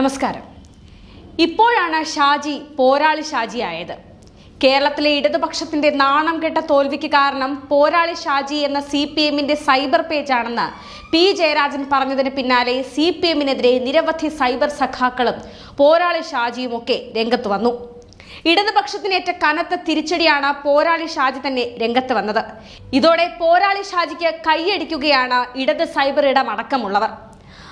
നമസ്കാരം. ഇപ്പോഴാണ് ഷാജി പോരാളി ഷാജി ആയത് കേരളത്തിലെ ഇടതുപക്ഷത്തിന്റെ നാണം കെട്ട തോൽവിക്ക് കാരണം പോരാളി ഷാജി എന്ന സി പി എമ്മിന്റെ സൈബർ പേജാണെന്ന് പി ജയരാജൻ പറഞ്ഞതിന് പിന്നാലെ സി പി എമ്മിനെതിരെ നിരവധി സൈബർ സഖാക്കളും പോരാളി ഷാജിയുമൊക്കെ രംഗത്ത് വന്നു. ഇടതുപക്ഷത്തിനേറ്റ കനത്ത തിരിച്ചടിയാണ് പോരാളി ഷാജി തന്നെ രംഗത്ത് വന്നത്. ഇതോടെ പോരാളി ഷാജിക്ക് കൈയടിക്കുകയാണ് ഇടത് സൈബർ ഇടമടക്കമുള്ളവർ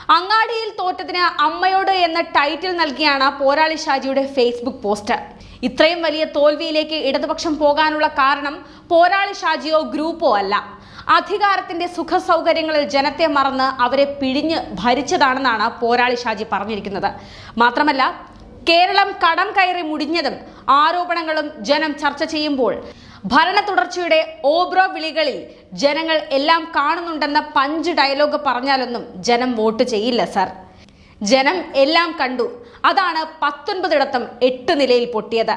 അങ്ങാടിയിൽ തോറ്റത്തിന് അമ്മയോട് എന്ന ടൈറ്റിൽ നൽകിയാണ് പോരാളി ഷാജിയുടെ ഫേസ്ബുക്ക് പോസ്റ്റ് ഇത്രയും വലിയ തോൽവിയിലേക്ക് ഇടതുപക്ഷം പോകാനുള്ള കാരണം പോരാളി ഷാജിയോ ഗ്രൂപ്പോ അല്ല. അധികാരത്തിന്റെ സുഖ സൗകര്യങ്ങളിൽ ജനത്തെ മറന്ന് അവരെ പിഴിഞ്ഞ് ഭരിച്ചതാണെന്നാണ് പോരാളി ഷാജി പറഞ്ഞിരിക്കുന്നത്. മാത്രമല്ല കേരളം കടം കയറി മുടിഞ്ഞതും ആരോപണങ്ങളും ജനം ചർച്ച ചെയ്യുമ്പോൾ ഭരണ തുടർച്ചയുടെ ഓബ്രോ വിളികളിൽ ജനങ്ങൾ എല്ലാം കാണുന്നുണ്ടെന്ന പഞ്ച് ഡയലോഗ് പറഞ്ഞാലൊന്നും ജനം വോട്ട് ചെയ്യില്ല സർ. ജനം എല്ലാം കണ്ടു. അതാണ് പത്തൊൻപതിടത്തും എട്ട് നിലയിൽ പൊട്ടിയത്.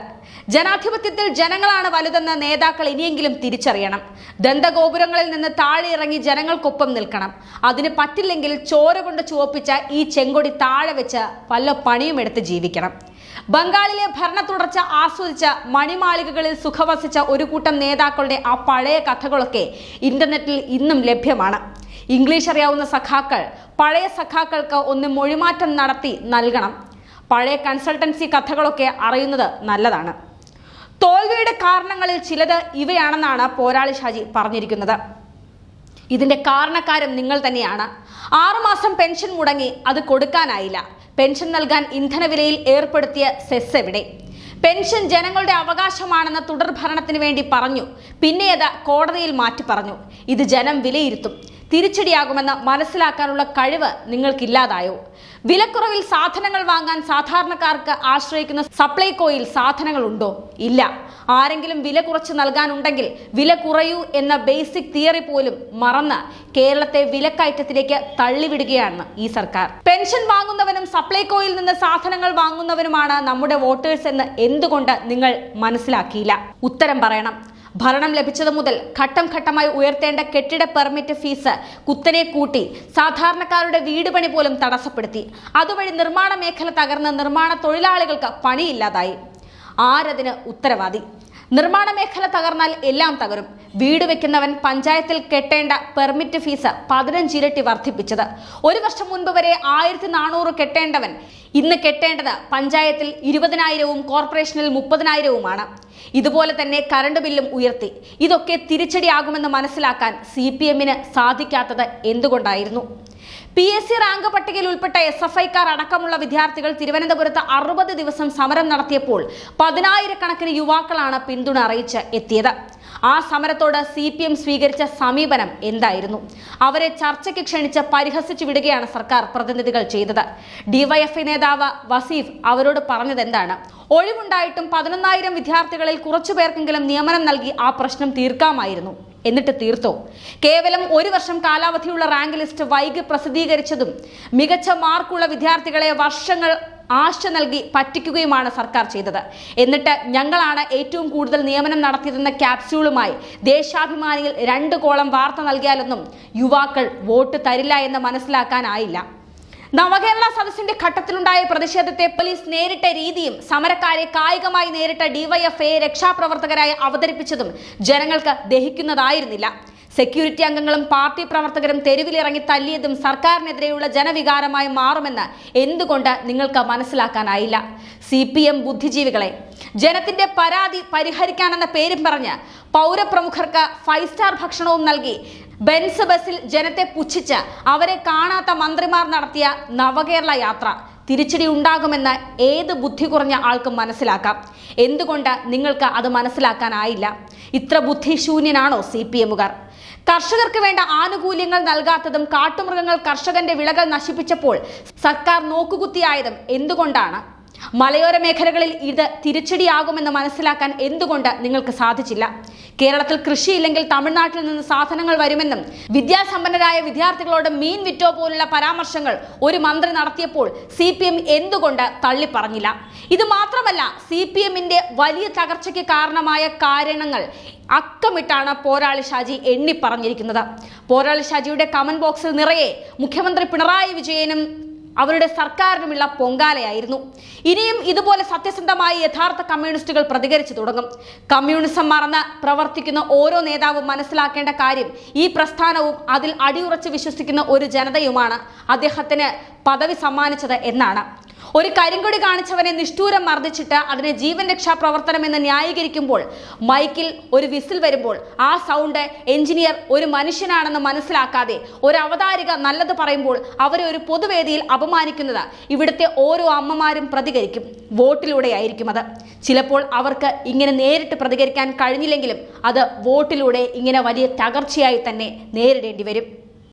ജനാധിപത്യത്തിൽ ജനങ്ങളാണ് വലുതെന്ന് നേതാക്കൾ ഇനിയെങ്കിലും തിരിച്ചറിയണം. ദന്തഗോപുരങ്ങളിൽ നിന്ന് താഴെ ഇറങ്ങി ജനങ്ങൾക്കൊപ്പം നിൽക്കണം. അതിന് പറ്റില്ലെങ്കിൽ ചോര കൊണ്ട് ചുവപ്പിച്ച ഈ ചെങ്കൊടി താഴെ വെച്ച് വല്ല പണിയും എടുത്ത് ജീവിക്കണം. ബംഗാളിലെ ഭരണ തുടർച്ച ആസ്വദിച്ച മണിമാളികകളിൽ സുഖവസിച്ച ഒരു കൂട്ടം നേതാക്കളുടെ ആ പഴയ കഥകളൊക്കെ ഇന്റർനെറ്റിൽ ഇന്നും ലഭ്യമാണ്. ഇംഗ്ലീഷ് അറിയാവുന്ന സഖാക്കൾ പഴയ സഖാക്കൾക്ക് ഒന്ന് മൊഴിമാറ്റം നടത്തി നൽകണം. പഴയ കൺസൾട്ടൻസി കഥകളൊക്കെ അറിയുന്നത് നല്ലതാണ്. തോൽവിയുടെ കാരണങ്ങളിൽ ചിലത് ഇവയാണെന്നാണ് പോരാളി ഷാജി പറഞ്ഞിരിക്കുന്നത്. ഇതിന്റെ കാരണക്കാരൻ നിങ്ങൾ തന്നെയാണ്. ആറുമാസം പെൻഷൻ മുടങ്ങി അത് കൊടുക്കാനായില്ല. പെൻഷൻ നൽകാൻ ഇന്ധനവിലയിൽ ഏർപ്പെടുത്തിയ സെസ് എവിടെ? പെൻഷൻ ജനങ്ങളുടെ അവകാശമാണെന്ന് തുടർ ഭരണത്തിന് വേണ്ടി പറഞ്ഞു. പിന്നെ അത് കോടതിയിൽ മാറ്റി പറഞ്ഞു. ഇത് ജനം വിലയിരുത്തും. തിരിച്ചടിയാകുമെന്ന് മനസ്സിലാക്കാനുള്ള കഴിവ് നിങ്ങൾക്കില്ലാതായോ? വിലക്കുറവിൽ സാധനങ്ങൾ വാങ്ങാൻ സാധാരണക്കാർക്ക് ആശ്രയിക്കുന്ന സപ്ലൈകോയിൽ സാധനങ്ങൾ ഉണ്ടോ ഇല്ല. ആരെങ്കിലും വില കുറച്ച് നൽകാനുണ്ടെങ്കിൽ വില കുറയൂ എന്ന ബേസിക് തിയറി പോലും മറന്ന് കേരളത്തെ വിലക്കയറ്റത്തിലേക്ക് തള്ളിവിടുകയാണ് ഈ സർക്കാർ. പെൻഷൻ വാങ്ങുന്നവനും സപ്ലൈകോയിൽ നിന്ന് സാധനങ്ങൾ വാങ്ങുന്നവനുമാണ് നമ്മുടെ വോട്ടേഴ്സ് എന്ന് എന്തുകൊണ്ട് നിങ്ങൾ മനസ്സിലാക്കിയില്ല? ഉത്തരം പറയണം. ഭരണം ലഭിച്ചത് മുതൽ ഘട്ടം ഘട്ടമായി ഉയർത്തേണ്ട കെട്ടിട പെർമിറ്റ് ഫീസ് കുത്തനെ കൂട്ടി സാധാരണക്കാരുടെ വീട് പണി പോലും തടസ്സപ്പെടുത്തി. അതുവഴി നിർമ്മാണ മേഖല തകർന്ന് നിർമ്മാണ തൊഴിലാളികൾക്ക് പണിയില്ലാതായി. ആരതിന് ഉത്തരവാദി? നിർമ്മാണ മേഖല തകർന്നാൽ എല്ലാം തകരും. വീട് വെക്കുന്നവൻ പഞ്ചായത്തിൽ കെട്ടേണ്ട പെർമിറ്റ് ഫീസ് പതിനഞ്ചിരട്ടി വർദ്ധിപ്പിച്ചത്. ഒരു വർഷം മുൻപ് വരെ ആയിരത്തി നാനൂറ് കെട്ടേണ്ടവൻ ഇന്ന് കെട്ടേണ്ടത് പഞ്ചായത്തിൽ ഇരുപതിനായിരവും കോർപ്പറേഷനിൽ മുപ്പതിനായിരവുമാണ്. ഇതുപോലെ തന്നെ കറണ്ട് ബില്ലും ഉയർത്തി. ഇതൊക്കെ തിരിച്ചടിയാകുമെന്ന് മനസ്സിലാക്കാൻ സി പി എമ്മിന് സാധിക്കാത്തത് എന്തുകൊണ്ടായിരുന്നു? പി എസ് സി റാങ്ക് പട്ടികയിൽ ഉൾപ്പെട്ട എസ് എഫ് ഐക്കാർ അടക്കമുള്ള വിദ്യാർത്ഥികൾ തിരുവനന്തപുരത്ത് അറുപത് ദിവസം സമരം നടത്തിയപ്പോൾ പതിനായിരക്കണക്കിന് യുവാക്കളാണ് പിന്തുണ അറിയിച്ച് എത്തിയത്. ആ സമരത്തോട് സി പി എം സ്വീകരിച്ച സമീപനം എന്തായിരുന്നു? അവരെ ചർച്ചയ്ക്ക് ക്ഷണിച്ച് പരിഹസിച്ചു വിടുകയാണ് സർക്കാർ പ്രതിനിധികൾ ചെയ്തത്. ഡിവൈഎഫ്ഐ നേതാവ് വസീഫ് അവരോട് പറഞ്ഞത് എന്താണ് ഒഴിവുണ്ടായിട്ടും പതിനൊന്നായിരം വിദ്യാർത്ഥികളിൽ കുറച്ചു പേർക്കെങ്കിലും നിയമനം നൽകി ആ പ്രശ്നം തീർക്കാമായിരുന്നു. എന്നിട്ട് തീർത്തോ. കേവലം ഒരു വർഷം കാലാവധിയുള്ള റാങ്ക് ലിസ്റ്റ് വൈകി പ്രസിദ്ധീകരിച്ചതും മികച്ച മാർക്കുള്ള വിദ്യാർത്ഥികളെ വർഷങ്ങൾ ആശ നൽകി പറ്റിക്കുകയുമാണ് സർക്കാർ ചെയ്തത്. എന്നിട്ട് ഞങ്ങളാണ് ഏറ്റവും കൂടുതൽ നിയമനം നടത്തിയതെന്ന ക്യാപ്സ്യൂളുമായി ദേശാഭിമാനിയിൽ രണ്ട് കോളം വാർത്ത നൽകിയാലൊന്നും യുവാക്കൾ വോട്ട് തരില്ല എന്ന് മനസ്സിലാക്കാനായില്ല. നവകേരള സദസ്സിന്റെ ഘട്ടത്തിലുണ്ടായ പ്രതിഷേധത്തെ പോലീസ് നേരിട്ട രീതിയും സമരക്കാരെ കായികമായി നേരിട്ട ഡിവൈഎഫ്ഐയെ രക്ഷാപ്രവർത്തകരായി അവതരിപ്പിച്ചതും ജനങ്ങൾക്ക് ദഹിക്കുന്നതായിരുന്നില്ല. സെക്യൂരിറ്റി അംഗങ്ങളും പാർട്ടി പ്രവർത്തകരും തെരുവിലിറങ്ങി തല്ലിയതും സർക്കാരിനെതിരെയുള്ള ജനവികാരമായി മാറുമെന്ന് എന്തുകൊണ്ട് നിങ്ങൾക്ക് മനസ്സിലാക്കാനായില്ല? സി ബുദ്ധിജീവികളെ ജനത്തിന്റെ പരാതി പരിഹരിക്കാനെന്ന പേരും പറഞ്ഞ് പൗരപ്രമുഖർക്ക് ഫൈവ് സ്റ്റാർ ഭക്ഷണവും നൽകി. ബെൻസ് ബസ്സിൽ ജനത്തെ പുച്ഛിച്ച് അവരെ കാണാത്ത മന്ത്രിമാർ നടത്തിയ നവകേരള യാത്ര തിരിച്ചടി ഉണ്ടാകുമെന്ന് ഏത് ബുദ്ധി കുറഞ്ഞ ആൾക്കും മനസ്സിലാക്കാം. എന്തുകൊണ്ട് നിങ്ങൾക്ക് അത് മനസ്സിലാക്കാനായില്ല? ഇത്ര ബുദ്ധിശൂന്യനാണോ സി പി എമ്മുകാർ? കർഷകർക്ക് വേണ്ട ആനുകൂല്യങ്ങൾ നൽകാത്തതും കാട്ടുമൃഗങ്ങൾ കർഷകന്റെ വിളകൾ നശിപ്പിച്ചപ്പോൾ സർക്കാർ നോക്കുകുത്തിയായതും എന്തുകൊണ്ടാണ്? മലയോര മേഖലകളിൽ ഇത് തിരിച്ചടിയാകുമെന്ന് മനസ്സിലാക്കാൻ എന്തുകൊണ്ട് നിങ്ങൾക്ക് സാധിച്ചില്ല? കേരളത്തിൽ കൃഷിയില്ലെങ്കിൽ തമിഴ്നാട്ടിൽ നിന്ന് സാധനങ്ങൾ വരുമെന്നും വിദ്യാസമ്പന്നരായ വിദ്യാർത്ഥികളോട് മീൻ വിറ്റോ പോലുള്ള പരാമർശങ്ങൾ ഒരു മന്ത്രി നടത്തിയപ്പോൾ സി പി എം എന്തുകൊണ്ട് തള്ളിപ്പറഞ്ഞില്ല? ഇത് മാത്രമല്ല സി പി എമ്മിന്റെ വലിയ തകർച്ചയ്ക്ക് കാരണമായ കാരണങ്ങൾ അക്കമിട്ടാണ് പോരാളി ഷാജി എണ്ണി പറഞ്ഞിരിക്കുന്നത് പോരാളി ഷാജിയുടെ കമന്റ് ബോക്സിൽ നിറയെ മുഖ്യമന്ത്രി പിണറായി വിജയനും അവരുടെ സർക്കാരിനുമുള്ള പൊങ്കാലയായിരുന്നു. ഇനിയും ഇതുപോലെ സത്യസന്ധമായി യഥാർത്ഥ കമ്മ്യൂണിസ്റ്റുകൾ പ്രതികരിച്ചു തുടങ്ങും. കമ്മ്യൂണിസം മറന്ന് പ്രവർത്തിക്കുന്ന ഓരോ നേതാവും മനസ്സിലാക്കേണ്ട കാര്യം ഈ പ്രസ്ഥാനവും അതിൽ അടിയുറച്ച് വിശ്വസിക്കുന്ന ഒരു ജനതയുമാണ് അദ്ദേഹത്തിന് പദവി സമ്മാനിച്ചത് എന്നാണ്. ഒരു കരിങ്കൊടി കാണിച്ചവനെ നിഷ്ഠൂരം മർദ്ദിച്ചിട്ട് അതിനെ ജീവൻ രക്ഷാ പ്രവർത്തനം എന്ന് ന്യായീകരിക്കുമ്പോൾ മൈക്കിൽ ഒരു വിസിൽ വരുമ്പോൾ ആ സൗണ്ട് എഞ്ചിനീയർ ഒരു മനുഷ്യനാണെന്ന് മനസ്സിലാക്കാതെ ഒരു അവതാരിക നല്ലത് പറയുമ്പോൾ അവരെ ഒരു പൊതുവേദിയിൽ അപമാനിക്കുന്നത് ഇവിടുത്തെ ഓരോ അമ്മമാരും പ്രതികരിക്കും. വോട്ടിലൂടെയായിരിക്കും അത്. ചിലപ്പോൾ അവർക്ക് ഇങ്ങനെ നേരിട്ട് പ്രതികരിക്കാൻ കഴിഞ്ഞില്ലെങ്കിലും അത് വോട്ടിലൂടെ ഇങ്ങനെ വലിയ തകർച്ചയായി തന്നെ നേരിടേണ്ടി വരും.